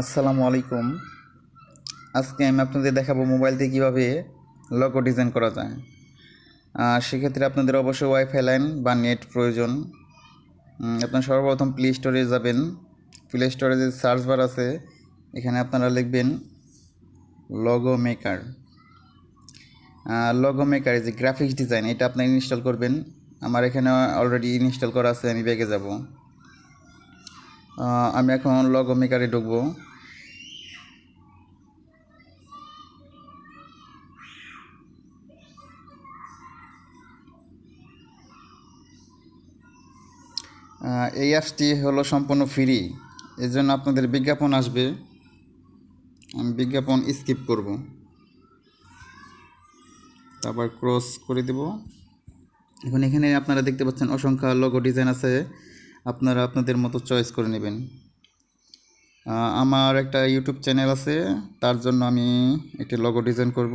আসসালামু আলাইকুম। আজকে আমি আপনাদের দেখাবো মোবাইল দিয়ে কীভাবে লগো ডিজাইন করা যায়। সেক্ষেত্রে আপনাদের অবশ্যই ওয়াইফাই লাইন বা নেট প্রয়োজন। আপনার সর্বপ্রথম প্লে স্টোরে যাবেন। প্লে স্টোরে যে সার্চ বার আছে, এখানে আপনারা লিখবেন লগো মেকার লগো মেকার যে গ্রাফিক্স ডিজাইন এটা আপনি ইনস্টল করবেন। আমার এখানে অলরেডি ইনস্টল করা আছে, আমি ব্যাগে যাব। আমি এখন লগো মেকারে ঢুকবো। এই অ্যাপসটি হলো সম্পূর্ণ ফ্রি। এর জন্য আপনাদের বিজ্ঞাপন আসবে। আমি বিজ্ঞাপন স্কিপ করব। তারপর ক্রস করে দেব। এখন এখানে আপনারা দেখতে পাচ্ছেন অসংখ্য লোগো ডিজাইন আছে। আপনারা আপনাদের মতো চয়েস করে নেবেন। আমার একটা ইউটিউব চ্যানেল আছে। তার জন্য আমি একটি লোগো ডিজাইন করব।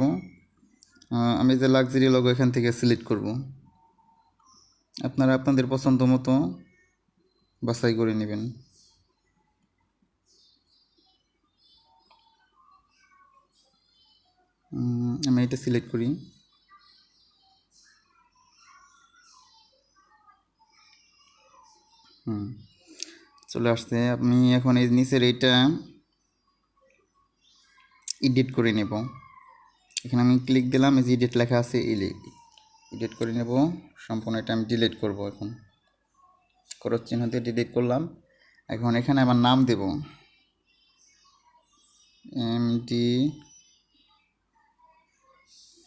আমি যে লাক্সারি লোগো এখান থেকে সিলেক্ট করব। আপনারা আপনাদের পছন্দ মতো বাছাই করে নেবেন। আমি এটা সিলেক্ট করি। হুম, চলে আসছে। আমি এখন এই নিচের এইটা এডিট করে নেব। এখানে আমি ক্লিক দিলাম, এই যে এডিট লেখা আছে এডিট করে নেব। সম্পূর্ণ এটা আমি ডিলিট করব এখন। খরচ চিহ্ন দিয়ে ডিলিট করলাম। এখন এখানে আমার নাম দেব। M D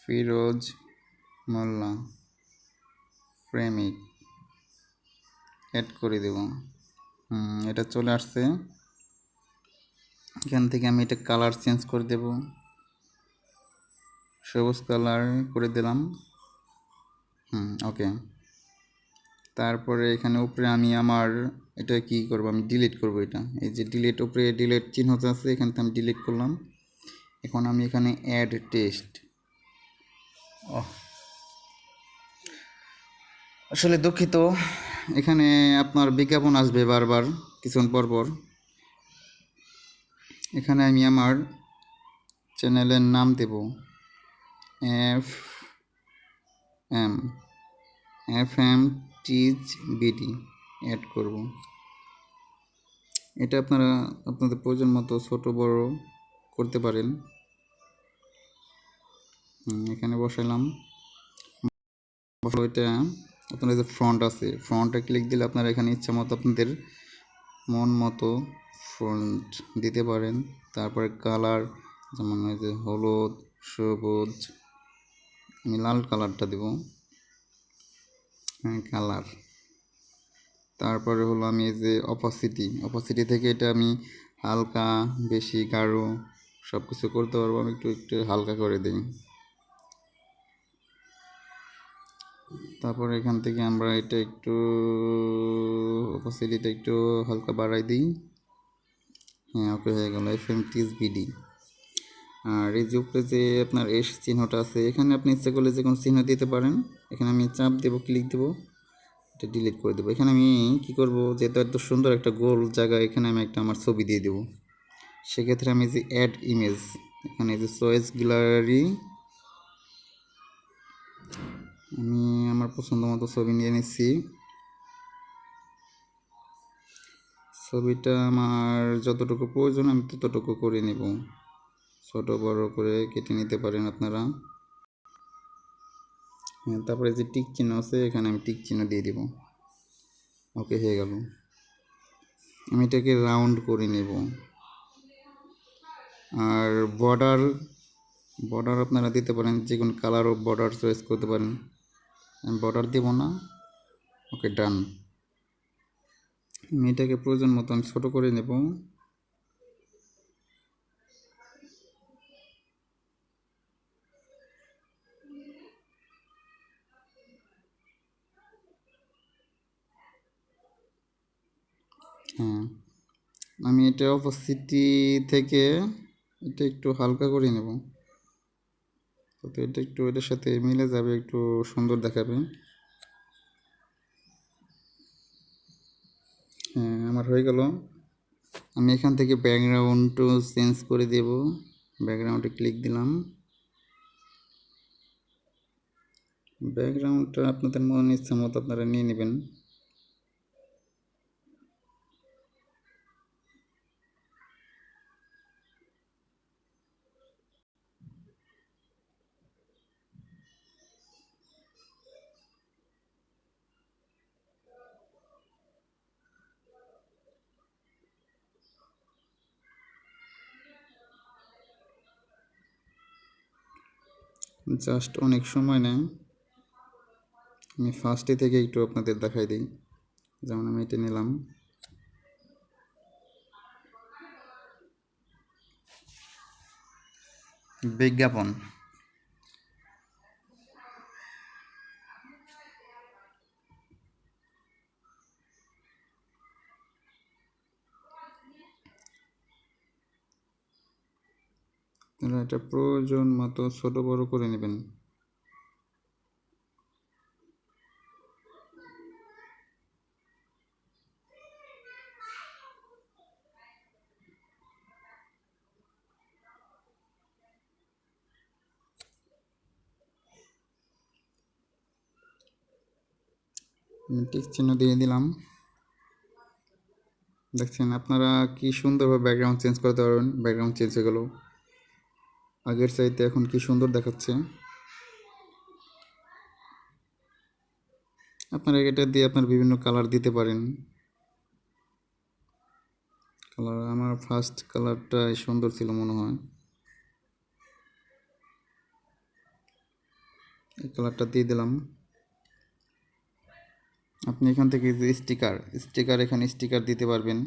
Firoz Molla. প্রেমিক। অ্যাড করে দেব। এটা চলে আসছে। এখান থেকে আমি এটা কালার চেঞ্জ করে দেব। সবুজ কালার করে দিলাম। হুম ওকে তারপরে এখানে উপরে আমি আমার, এটা কি করব? আমি ডিলিট করব এটা। এই যে ডিলিট উপরে ডিলিট চিহ্নটা আছে, এখান থেকে আমি ডিলিট করলাম। এখন আমি এখানে অ্যাড টেস্ট আসলে দুঃখিত। এখানে আপনার বিজ্ঞাপন আসবে বারবার কিছুক্ষণ পর পর। এখানে আমি আমার চ্যানেলের নাম দেব। F M F M tease B add করব। এটা আপনারা আপনাদের প্রয়োজন মতো ছোট, বড় করতে পারেন। এখানে বসালো এটা। আপনার যে ফ্রন্ট আছে ফ্রন্টে ক্লিক দিলে আপনারা এখানে ইচ্ছা মতো আপনাদের মন মতো ফ্রন্ট দিতে পারেন। তারপরে কালার যেমন হলুদ, সবুজ, আমি লাল কালারটা দেব। হ্যাঁ কালার। তারপরে হলো আমি এই যে অপাসিটি অপাসিটি থেকে এটা আমি হালকা, বেশি, গাঢ় সব কিছু করতে পারব, আমি একটু একটু হালকা করে দিই। তারপর এখান থেকে আমরা এটা একটু অপাসিটিটা একটু হালকা বাড়াই দিই। হ্যাঁ ওকে হয়ে গেল F M tease B D এই যে যে আপনার এস চিহ্নটা আছে, এখানে আপনি ইচ্ছা করলে যে কোনো চিহ্ন দিতে পারেন। এখানে আমি চাপ দেবো ক্লিক দেবো, এটা ডিলিট করে দেবো। এখানে আমি কি করব, যেহেতু এত সুন্দর একটা গোল জায়গা, এখানে আমি একটা আমার ছবি দিয়ে দেবো। সেক্ষেত্রে আমি যে অ্যাড ইমেজ এখানে যে চয়েস গ্যালারি আমি আমার পছন্দ মতো ছবি নিয়ে নিচ্ছি। ছবিটা আমার যতটুকু প্রয়োজন, আমি ততটুকু করে নেব। ছোট বড় করে কেটে নিতে পারেন আপনারা। হ্যাঁ তারপরে যে টিক চিহ্ন আছে, এখানে আমি টিক চিহ্ন দিয়ে দিব। ওকে, হয়ে গেল। আমি এটাকে রাউন্ড করে নেব। আর বর্ডার বর্ডার আপনারা দিতে পারেন, যে কোনো কালার ও বর্ডার চয়েস করতে পারেন। আমি বর্ডার দেবো না। ওকে, ডান। আমি এটাকে প্রয়োজন মতো আমি ছোটো করে নেব হ্যাঁ আমি এটা অপোসিটি থেকে এটা একটু হালকা করে নেব। তো এটা একটু এটার সাথে মিলে যাবে, একটু সুন্দর দেখাবে। হ্যাঁ আমার হয়ে গেল। আমি এখান থেকে ব্যাকগ্রাউন্ডও চেঞ্জ করে দেব। ব্যাকগ্রাউন্ডে ক্লিক দিলাম। ব্যাকগ্রাউন্ডটা আপনাদের মন ইচ্ছা মতো আপনারা নিয়ে নেবেন। জাস্ট অনেক সময় নেয়। আমি ফার্স্টে থেকে একটু আপনাদের দেখাই দিই। যেমন আমি এটা নিলাম। বিজ্ঞাপন। এটা প্রয়োজন মতো ছোট বড় করে নেবেন। টিক চিহ্ন দিয়ে দিলাম। দেখছেন, আপনারা কি সুন্দরভাবে ব্যাকগ্রাউন্ড চেঞ্জ করতে পারবেন ব্যাকগ্রাউন্ড চেঞ্জ হয়ে গেল। আগের চাইতে এখন কি সুন্দর দেখাচ্ছে? আপনারা এটা দিয়ে আপনার বিভিন্ন কালার দিতে পারেন। কালার আমার ফার্স্ট কালারটা সুন্দর ছিল মনে হয়। এই কালারটা দিয়ে দিলাম। আপনি এখান থেকে যে স্টিকার স্টিকার এখানে স্টিকার দিতে পারবেন।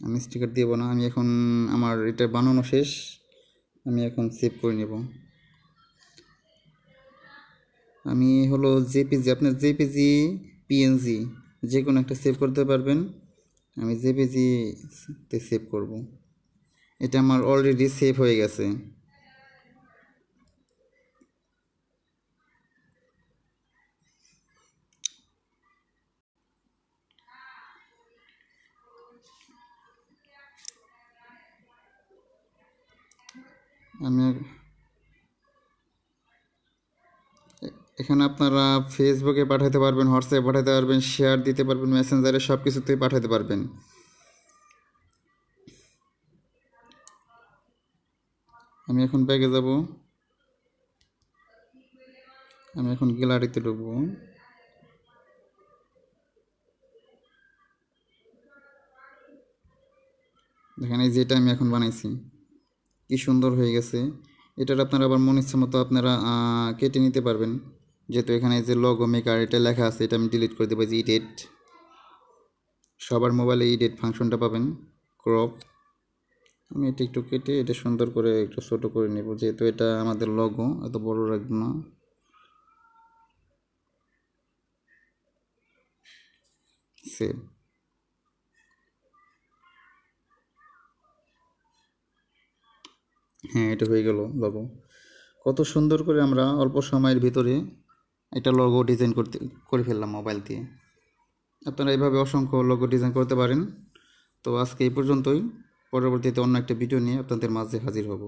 আমি স্টিকার দেবো না আমি এখন আমার এটা বানানো শেষ, আমি এখন সেভ করে নেব। আমি হলো জেপিজি আপনার জেপিজি পিএনজি যে কোনো একটা সেভ করতে পারবেন, আমি জেপিজিতে সেভ করব। এটা আমার অলরেডি সেভ হয়ে গেছে। আমি এখানে আপনারা ফেসবুকে পাঠাতে পারবেন হোয়াটসঅ্যাপে পাঠাতে পারবেন শেয়ার দিতে পারবেন মেসেঞ্জারে সব কিছুতেই পাঠাতে পারবেন। আমি এখন ব্যাগে যাব। আমি এখন গ্যালারিতে ঢুকবো। দেখেন এই যেটা আমি এখন বানাইছি। কি সুন্দর হয়ে গেছে। এটার আপনারা আবার মন ইচ্ছা মতো আপনারা কেটে নিতে পারবেন। যেহেতু এখানে যে লগো মেকার এটা লেখা আছে, এটা আমি ডিলিট করে দেবো যে ইডেট সবার মোবাইলে ইডেট ফাংশনটা পাবেন ক্রপ আমি এটা একটু কেটে এটা সুন্দর করে একটু ছোটো করে নেব, যেহেতু এটা আমাদের লগো এত বড় রাখব না। সেভ হ্যাঁ এটা হয়ে গেল লগো কত সুন্দর করে আমরা অল্প সময়ের ভিতরে একটা লগো ডিজাইন করতে, করে ফেললাম মোবাইল দিয়ে। আপনারা এভাবে অসংখ্য লগো ডিজাইন করতে পারেন। তো আজকে এই পর্যন্তই। পরবর্তীতে অন্য একটা ভিডিও নিয়ে আপনাদের মাঝে হাজির হব।